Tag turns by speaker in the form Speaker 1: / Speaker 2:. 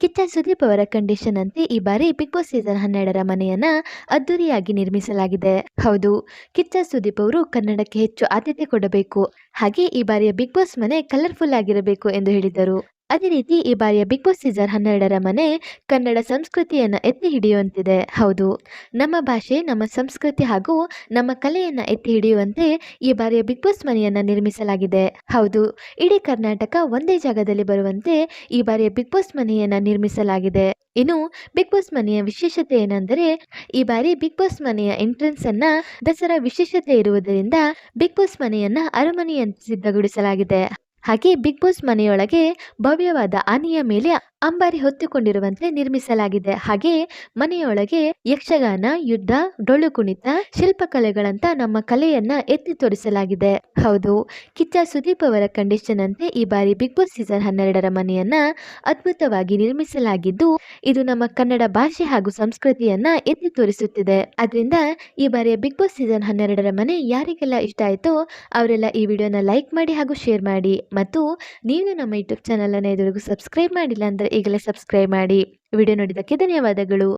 Speaker 1: ಕಿಚ್ಚ ಸುದೀಪ್ ಅವರ ಕಂಡೀಷನ್ ಅಂತೆ ಈ ಬಾರಿ ಬಿಗ್ ಬಾಸ್ ಸೀಸನ್ ಹನ್ನೆರಡರ ಮನೆಯನ್ನ ಅದ್ದೂರಿಯಾಗಿ ನಿರ್ಮಿಸಲಾಗಿದೆ. ಹೌದು, ಕಿಚ್ಚ ಸುದೀಪ್ ಅವರು ಕನ್ನಡಕ್ಕೆ ಹೆಚ್ಚು ಆದ್ಯತೆ ಕೊಡಬೇಕು. ಹಾಗೆ ಈ ಬಾರಿಯ ಬಿಗ್ ಬಾಸ್ ಮನೆ ಕಲರ್ಫುಲ್ ಆಗಿರಬೇಕು ಎಂದು ಹೇಳಿದರು. ಅದೇ ರೀತಿ ಈ ಬಾರಿಯ ಬಿಗ್ ಬಾಸ್ ಸೀಸನ್ ಹನ್ನೆರಡರ ಮನೆ ಕನ್ನಡ ಸಂಸ್ಕೃತಿಯನ್ನು ಎತ್ತಿ ಹಿಡಿಯುವಂತಿದೆ. ಹೌದು, ನಮ್ಮ ಭಾಷೆ, ನಮ್ಮ ಸಂಸ್ಕೃತಿ ಹಾಗೂ ನಮ್ಮ ಕಲೆಯನ್ನು ಎತ್ತಿ ಹಿಡಿಯುವಂತೆ ಈ ಬಾರಿಯ ಬಿಗ್ ಬಾಸ್ ಮನೆಯನ್ನು ನಿರ್ಮಿಸಲಾಗಿದೆ. ಹೌದು, ಇಡೀ ಕರ್ನಾಟಕ ಒಂದೇ ಜಾಗದಲ್ಲಿ ಬರುವಂತೆ ಈ ಬಾರಿಯ ಬಿಗ್ ಬಾಸ್ ಮನೆಯನ್ನು ನಿರ್ಮಿಸಲಾಗಿದೆ. ಇನ್ನು ಬಿಗ್ ಬಾಸ್ ಮನೆಯ ವಿಶೇಷತೆ ಏನೆಂದರೆ, ಈ ಬಾರಿ ಬಿಗ್ ಬಾಸ್ ಮನೆಯ ಎಂಟ್ರೆನ್ಸ್ ಅನ್ನ ದಸರಾ ವಿಶೇಷತೆ ಇರುವುದರಿಂದ ಬಿಗ್ ಬಾಸ್ ಮನೆಯನ್ನ ಅರಮನೆಯಂತೆ ಸಿದ್ಧಗೊಳಿಸಲಾಗಿದೆ. ಹಾಗೆ ಬಿಗ್ ಬಾಸ್ ಮನೆಯೊಳಗೆ ಭವ್ಯವಾದ ಆನೆಯ ಮೇಲೆ ಅಂಬಾರಿ ಹೊತ್ತುಕೊಂಡಿರುವಂತೆ ನಿರ್ಮಿಸಲಾಗಿದೆ. ಹಾಗೆ ಮನೆಯೊಳಗೆ ಯಕ್ಷಗಾನ, ಯುದ್ಧ, ಡೊಳ್ಳು ಕುಣಿತ, ಶಿಲ್ಪಕಲೆಗಳಂತ ನಮ್ಮ ಕಲೆಯನ್ನ ಎತ್ತಿ ತೋರಿಸಲಾಗಿದೆ. ಹೌದು. ಕಿಚ್ಚ ಸುದೀಪ್ ಅವರ ಕಂಡೀಷನ್ ಅಂತೆ ಈ ಬಾರಿ ಬಿಗ್ ಬಾಸ್ ಸೀಸನ್ ಹನ್ನೆರಡರ ಮನೆಯನ್ನ ಅದ್ಭುತವಾಗಿ ನಿರ್ಮಿಸಲಾಗಿದ್ದು, ಇದು ನಮ್ಮ ಕನ್ನಡ ಭಾಷೆ ಹಾಗೂ ಸಂಸ್ಕೃತಿಯನ್ನ ಎತ್ತಿ ತೋರಿಸುತ್ತಿದೆ. ಅದರಿಂದ ಈ ಬಾರಿಯ ಬಿಗ್ ಬಾಸ್ ಸೀಸನ್ ಹನ್ನೆರಡರ ಮನೆ ಯಾರಿಗೆಲ್ಲ ಇಷ್ಟ ಆಯಿತೋ ಅವರೆಲ್ಲ ಈ ವಿಡಿಯೋನ ಲೈಕ್ ಮಾಡಿ ಹಾಗೂ ಶೇರ್ ಮಾಡಿ. ಮತ್ತು ನೀವು ನಮ್ಮ ಯೂಟ್ಯೂಬ್ ಚಾನಲನ್ನು ಎದುರಿಗೂ ಸಬ್ಸ್ಕ್ರೈಬ್ ಮಾಡಿಲ್ಲ ಅಂದರೆ ಈಗಲೇ ಸಬ್ಸ್ಕ್ರೈಬ್ ಮಾಡಿ. ವಿಡಿಯೋ ನೋಡಿದ್ದಕ್ಕೆ ಧನ್ಯವಾದಗಳು.